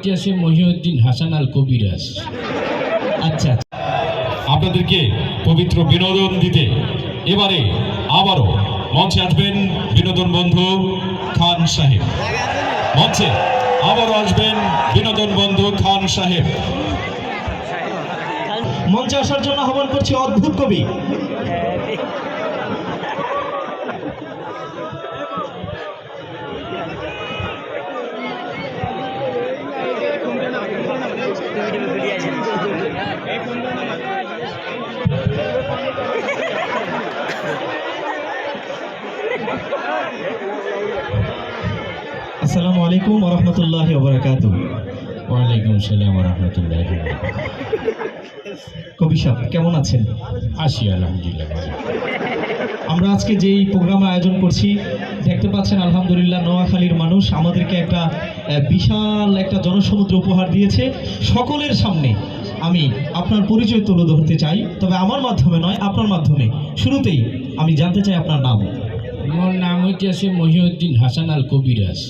হইতেছে মহিউদ্দিন হাসান আল কবিরাজ। আচ্ছা। আপনাদেরকে পবিত্র বিনোদন দিতে এবারে আবারও মঞ্চে আসবেন বিনোদন বন্ধু খান সাহেব। মঞ্চে আবারও আসবেন বিনোদন বন্ধু খান সাহেব। মঞ্চে আসার জন্য আহ্বান করছি অদ্ভুত কবি। আসসালামু আলাইকুম ওরহমতুল্লাহ ওবরাকাতু ওয়ালাইকুম সালাম রহমতুল্লাহ কবি সাহেব কেমন আছেন? আসি আলহামদুলিল্লাহ আমরা আজকে যেই প্রোগ্রাম আয়োজন করছি দেখতে পাচ্ছেন আলহামদুলিল্লাহ নোয়াখালীর মানুষ আমাদেরকে একটা বিশাল একটা জনসমুদ্র উপহার দিয়েছে সকলের সামনে। আমি আপনার পরিচয় তুলে ধরতে চাই তবে আমার মাধ্যমে নয় আপনার মাধ্যমে। শুরুতেই আমি জানতে চাই আপনার নাম। মোর নাম হইতেছে মহিউদ্দিন হাসান আল কবিরাজ।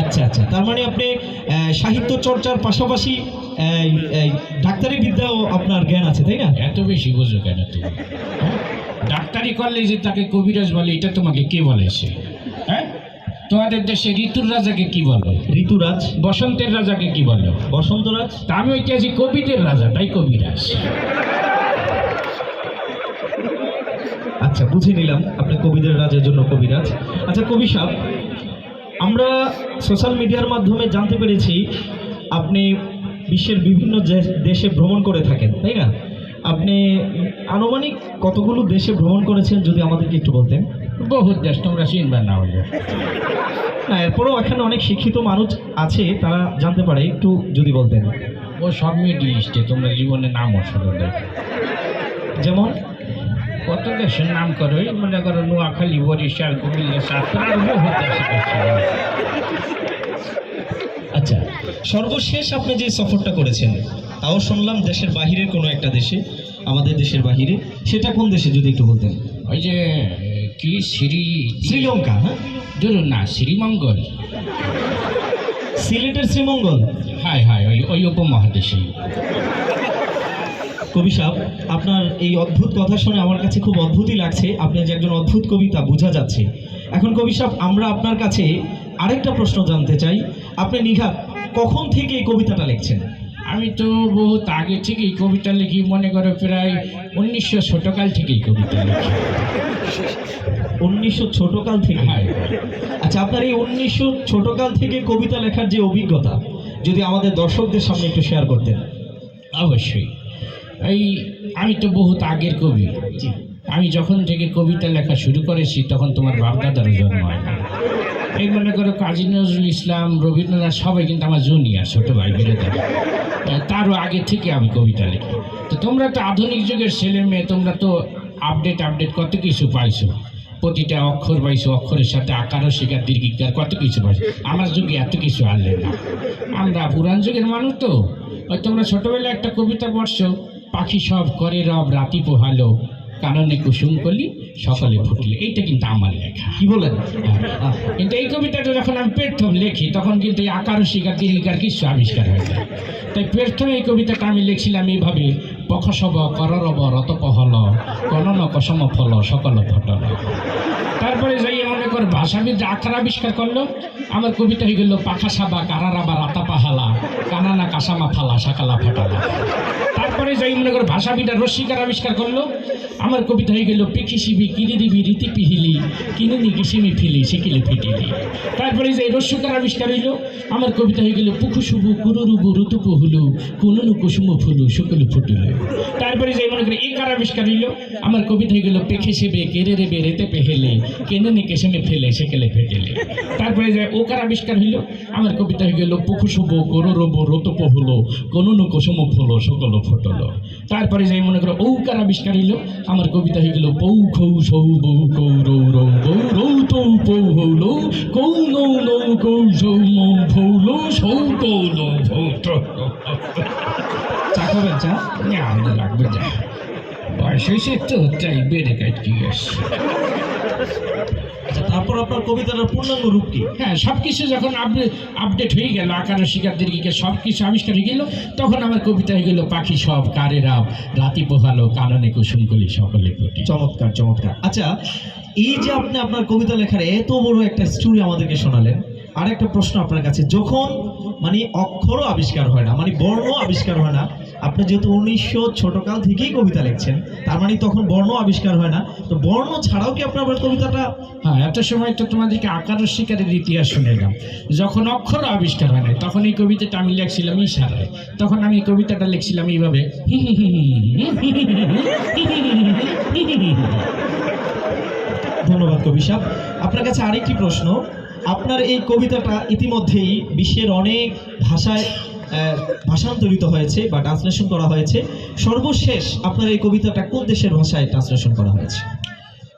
আচ্ছা আচ্ছা। তার মানে আপনি সাহিত্য চর্চার পাশাপাশি ডাক্তারি বিদ্যাও আপনার জ্ঞান আছে তাই না? এত বেশি বোঝো কেন তুমি? হ্যাঁ? ডাক্তারি করলে যে তাকে কবিরাজ বলে এটা তোমাকে কে বলেছে? হ্যাঁ? তোমাদের দেশে ঋতুর রাজাকে কি বলে? ঋতুরাজ। বসন্তের রাজাকে কি বলে? বসন্তরাজ। তা আমি হইতেছি কবিদের রাজা তাই কবিরাজ। আচ্ছা বুঝে নিলাম আপনি কবিদের রাজের জন্য কবিরাজ। আচ্ছা কবি সাহেব আমরা সোশ্যাল মিডিয়ার মাধ্যমে জানতে পেরেছি আপনি বিশ্বের বিভিন্ন দেশে ভ্রমণ করে থাকেন তাই না? আপনি আনুমানিক কতগুলো দেশে ভ্রমণ করেছেন যদি আমাদেরকে একটু বলতেন? বহুত দেশ তোমরা চিনবার না হলে। না এরপরেও এখানে অনেক শিক্ষিত মানুষ আছে তারা জানতে পারে একটু যদি বলতেন। ও সব ইস্টে তোমরা জীবনে নাম অসরো যেমন? দেশের নাম করো মনে করো নোয়াখালী বরিশাল কুমিল্লা সাতরা বহুত আচ্ছা সর্বশেষ আপনি যে সফরটা করেছেন তাও শুনলাম দেশের বাহিরের কোনো একটা দেশে আমাদের দেশের বাহিরে সেটা কোন দেশে যদি একটু বলতেন? ওই যে কি শ্রী শ্রীলঙ্কা হ্যাঁ? ধরুন না শ্রীমঙ্গল। সিলেটের শ্রীমঙ্গল? হায় হায় ওই ওই উপমহাদেশে কবি সাহেব আপনার এই অদ্ভুত কথা শুনে আমার কাছে খুব অদ্ভুতই লাগছে। আপনি যে একজন অদ্ভুত কবিতা বোঝা যাচ্ছে। এখন কবি সাহেব আমরা আপনার কাছে আরেকটা প্রশ্ন জানতে চাই। আপনি নিঘাত কখন থেকে এই কবিতাটা লিখছেন? আমি তো বহুত আগে থেকেই কবিতা লিখি মনে করো প্রায় উনিশশো ছোটকাল থেকেই কবিতা লিখি। উনিশশো ছোটকাল থেকে? হায়। আচ্ছা আপনার এই উনিশশো ছোটকাল থেকে কবিতা লেখার যে অভিজ্ঞতা যদি আমাদের দর্শকদের সামনে একটু শেয়ার করতেন। অবশ্যই। এই আমি তো বহুত আগের কবি। আমি যখন থেকে কবিতা লেখা শুরু করেছি তখন তোমার বাপদাদারও জন্ম হয়। এই মনে করো কাজী নজরুল ইসলাম রবীন্দ্রনাথ সবাই কিন্তু আমার জুনিয়র ছোটো ভাই বিরোধী। তারও আগে থেকে আমি কবিতা লিখি। তো তোমরা তো আধুনিক যুগের ছেলে মেয়ে তোমরা তো আপডেট আপডেট কত কিছু পাইছো। প্রতিটা অক্ষর পাইছো অক্ষরের সাথে আকারও শেখার দীর্ঘিকার কত কিছু পাইছো। আমার যুগে এত কিছু আনলে না। আমরা পুরান যুগের মানুষ তো। ওই তোমরা ছোটোবেলায় একটা কবিতা পড়ছো পাখি সব করে রব রাতি পোহালো। কাননে কুসুম কলি সকালে ফুটলে। এইটা কিন্তু আমার লেখা। কি বলেন? কিন্তু এই কবিতাটা যখন আমি প্রথম লেখি তখন কিন্তু এই আকার শিকার দীর্ঘিকার কিছু আবিষ্কার হয়ে যায় তাই প্রথম এই কবিতাটা আমি লিখছিলাম এইভাবে পখসব কররব রতপহল কনন কসম ফল সকল ফটল যাই কর ভাষাবিদ আকার আবিষ্কার করল, আমার কবিতা হয়ে গেল, পাখা সাবা কারারাবা রাতা পাহালা কানানা কাসামা ফালা সাকালা ফাটালা। তারপরে যাই মনে করো ভাষাবিদা রসিকার আবিষ্কার করল, আমার কবিতা হয়ে গেল পিখি শিবি কিরি দিবি রীতি পিহিলি কিনিনি কিসিমি ফিলি, শিকিলি ফিটিলি। তারপরে যে রস্যকার আবিষ্কার হইল, আমার কবিতা হয়ে গেল পুকু শুভু কুরুরুবু ঋতুপু হুলু কুনুনু কুসুম ফুলু, শুকুলু ফুটুলু। তারপরে যে মনে করি একার আবিষ্কার হইল, আমার কবিতা হয়ে গেল, পেখে সেবে কেরে রেবে রেতে পেহেলে কেনেনে কেসেমে ফেলে সেকেলে ফেটেলে তারপরে যে ওকার আবিষ্কার হইল। আমার কবিতা হয়ে গেল পুকু শুভ কররব রতপ হলো কোনুনু কুসুম ফুলো, সকল ফুটলো। তারপরে যাই, মনে করো ঔকার আবিষ্কার হইল। আমার কবিতা হয়ে গেল পৌ খৌ সৌ বৌ কৌ রৌ রৌ গৌ রৌ তৌ পৌ হৌ লৌ কৌ নৌ নৌ কৌ সৌ মৌ ভৌ লৌ সৌ কৌ লৌ ভৌ। চা খাবেন, চা? লাগবে না। বয়স হয়েছে তো, তাই বেড়ে কাটকি আসছে। তারপর আপনার কবিতাটার পূর্ণাঙ্গ রূপ কি? হ্যাঁ সব কিছু যখন আপডেট আপডেট হয়ে গেল আকার শিকার দীর্ঘিকে সব কিছু আবিষ্কার হয়ে গেল তখন আমার কবিতা হয়ে গেল পাখি সব কারে রাব রাতি পোহালো কাননে কুসুম কলি সকলে প্রতি চমৎকার চমৎকার। আচ্ছা এই যে আপনি আপনার কবিতা লেখার এত বড় একটা স্টোরি আমাদেরকে শোনালেন আর একটা প্রশ্ন আপনার কাছে যখন মানে অক্ষরও আবিষ্কার হয় না মানে বর্ণ আবিষ্কার হয় না আপনি যেহেতু উনিশশো ছোটকাল থেকেই কবিতা লিখছেন তার মানে তখন বর্ণ আবিষ্কার হয় না তো বর্ণ ছাড়াও কি আপনার আবার কবিতাটা হ্যাঁ এত সময় তো তোমাদেরকে আকার শিকারের ইতিহাস শুনেলাম যখন অক্ষর আবিষ্কার হয় না তখন এই কবিতাটা আমি লিখছিলাম ইশারায় তখন আমি এই কবিতাটা লিখছিলাম এইভাবে ধন্যবাদ কবি সাহেব আপনার কাছে আরেকটি প্রশ্ন আপনার এই কবিতাটা ইতিমধ্যেই বিশ্বের অনেক ভাষায় ভাষান্তরিত হয়েছে বা ট্রান্সলেশন করা হয়েছে। সর্বশেষ আপনার এই কবিতাটা কোন দেশের ভাষায় ট্রান্সলেশন করা হয়েছে?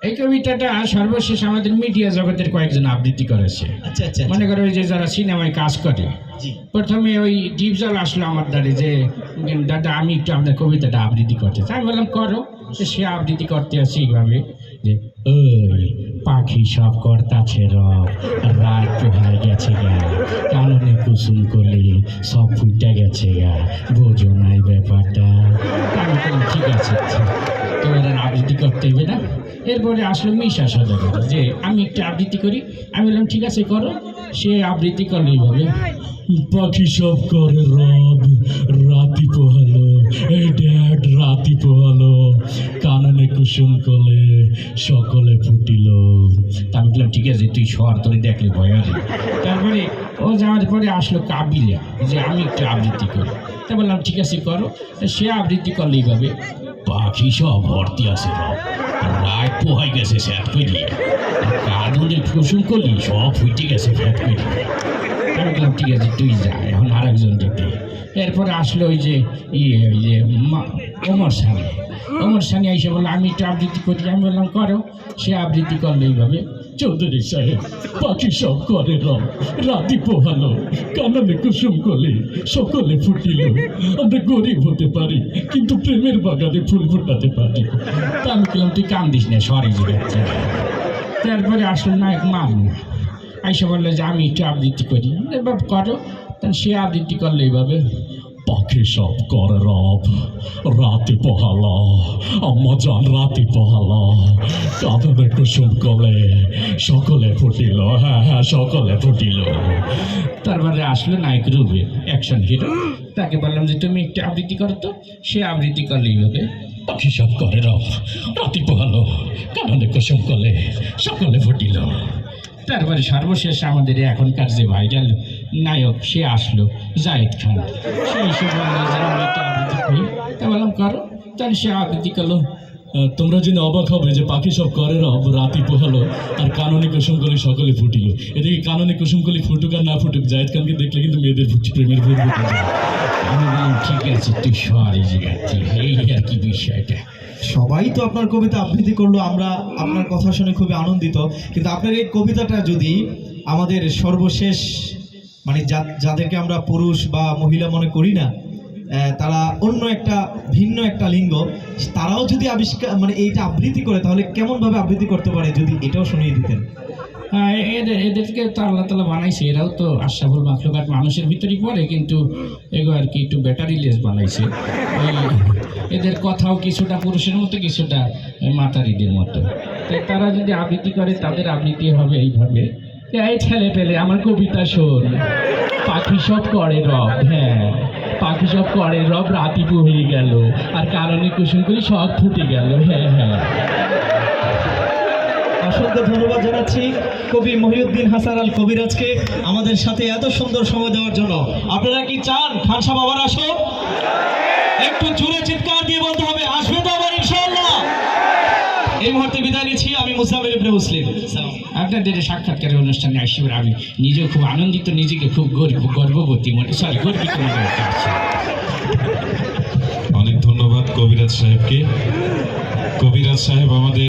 এই কবিতাটা সর্বশেষ আমাদের মিডিয়া জগতের কয়েকজন আবৃত্তি করেছে। আচ্ছা আচ্ছা মনে করো ওই যে যারা সিনেমায় কাজ করে প্রথমে ওই ডিপজল আসলো আমার দ্বারে যে দাদা আমি একটু আপনার কবিতাটা আবৃত্তি করতে চাই। আমি বললাম করো। সে আবৃত্তি করতে আছে এইভাবে। যে ওই পাখি সব কর্তাছে রব রাত পোহায় গেছে গা। কাননে কুসুম করলে সব ফুটে গেছে গা। বোঝো নাই ব্যাপারটা। ঠিক আছে তোমার আবৃত্তি করতে হবে না। এরপরে আসলো মিশা সদাগর যে, আমি একটা আবৃত্তি করি। আমি বললাম, ঠিক আছে, করো। সে আবৃত্তি করল এইভাবে পাখি সব করে রব রাতি পোহালো এই ড্যাড রাতি পোহালো কাননে কুসুম কলে সকলে ফুটিল। তা আমি বললাম ঠিক আছে তুই সর তোর দেখলে ভয় হবে। তারপরে ও যাওয়ার পরে আসলো কাবিলা যে আমি একটু আবৃত্তি করি। তা বললাম ঠিক আছে করো। সে আবৃত্তি করলে এইভাবে। পাখি সব ভর্তি আছে রায় পোহাই গেছে স্যাট করে কাননে কুসুম করলি সব ফুটে গেছে ফ্যাট করে বললাম ঠিক আছে, তুই যা, এখন আরেকজন দেখতে এরপরে আসলো ওই যে ইয়ে ওই যে ওমর সানি। ওমর সানি এসে বলল, আমি একটু আবৃত্তি করি। আমি বললাম, করো। সে আবৃত্তি করল এইভাবে। চৌধুরী সাহেব, পাখি সব করে রং, রাতি পোহালো কাননে কুসুম কলে, সকলে ফুটিল। আমরা গরিব হতে পারি, কিন্তু প্রেমের বাগানে ফুল ফুটাতে পারি। তা আমি বললাম তুই কান্দিস না, সরি যে বাচ্চা তারপরে আসল নায়ক মামু আইসা বলল যে, আমি একটু আবৃত্তি করি। এবার করো। তখন সে আবৃত্তি করল এইভাবে। পাখি সব করে রব। রাতে পোহালো আম্মা জান রাতে পোহালো। কাঁদনে কুসুম কলে সকলে ফুটিল হ্যাঁ হ্যাঁ সকলে ফুটিল। তারপরে আসলো নায়ক রুবে অ্যাকশন হিরো তাকে বললাম যে তুমি একটু আবৃত্তি করো তো। সে আবৃত্তি করল এইভাবে পাখি সব করে রব রাতে পোহালো কাঁদনে কুসুম কলে সকলে ফুটিল। তারপরে সর্বশেষ আমাদের এখনকার যে ভাইরাল নায়ক, সে আসলো, জায়েদ খান। সে এসে বলল যে আমি একটা আবৃত্তি করি। তা বললাম, করো? তাহলে সে আবৃত্তি করল তোমরা জেনে অবাক হবে যে পাখি সব করে রব, রাতি পোহালো, আর কাননে কুসুম কলি সকলে ফুটিল। এদিকে কাননে কুসুম কলি ফুটুক আর না ফুটুক, জায়দ খানকে দেখলে কিন্তু মেয়েদের প্রেমের ফুটে আমি বললাম, ঠিক আছে, তুই সর এই আর কি বিষয়টা। সবাই তো আপনার কবিতা আবৃত্তি করল, আমরা আপনার কথা শুনে খুবই আনন্দিত। কিন্তু আপনার এই কবিতাটা যদি আমাদের সর্বশেষ মানে যাদেরকে আমরা পুরুষ বা মহিলা মনে করি না তারা অন্য একটা, ভিন্ন একটা লিঙ্গ, তারাও যদি আবিষ্কার মানে এইটা আবৃত্তি করে, তাহলে কেমনভাবে আবৃত্তি করতে পারে যদি এটাও শুনিয়ে দিতেন? হ্যাঁ এদের, এদেরকে তো আল্লাহ তালা বানাইছে, এরাও তো আশাফুল মাখলুকাত মানুষের ভিতরেই পড়ে, কিন্তু এগো আর কি একটু ব্যাটারি লেস বানাইছে। এদের কথাও কিছুটা পুরুষের মতো, কিছুটা মাতারিদের মতো। তারা যদি আবৃত্তি করে, তাদের আবৃত্তি হবে এইভাবে। এই ছেলে পেলে আমার কবিতা শোন? পাখি সব করে রব হ্যাঁ। পাখি সব করে রব, রাতি হয়ে গেল। আর কারণে কুসুম করি সব ফুটে গেল হ্যাঁ হ্যাঁ। অসংখ্য ধন্যবাদ জানাচ্ছি কবি মহিউদ্দিন হাসান আল কবিরাজকে আমাদের সাথে এত সুন্দর সময় দেওয়ার জন্য। আপনারা কি চান? খান সাহেব আবার আসো একটু জোরে চিৎকার দিয়ে বলতে হবে আসবে তো আবার ইনশাআল্লাহ এই মুহূর্তে বিদায় নিচ্ছি। আমি মুসাফির ইবনে মুসলিম। আপনার আপনাদের এই সাক্ষাৎকারের অনুষ্ঠানে আসি আমি নিজেও খুব আনন্দিত নিজেকে খুব গর্ব গর্ববতী মনে সরি গর্বিত মনে করছি। অনেক ধন্যবাদ কবিরাজ সাহেবকে। কবিরাজ সাহেব আমাদের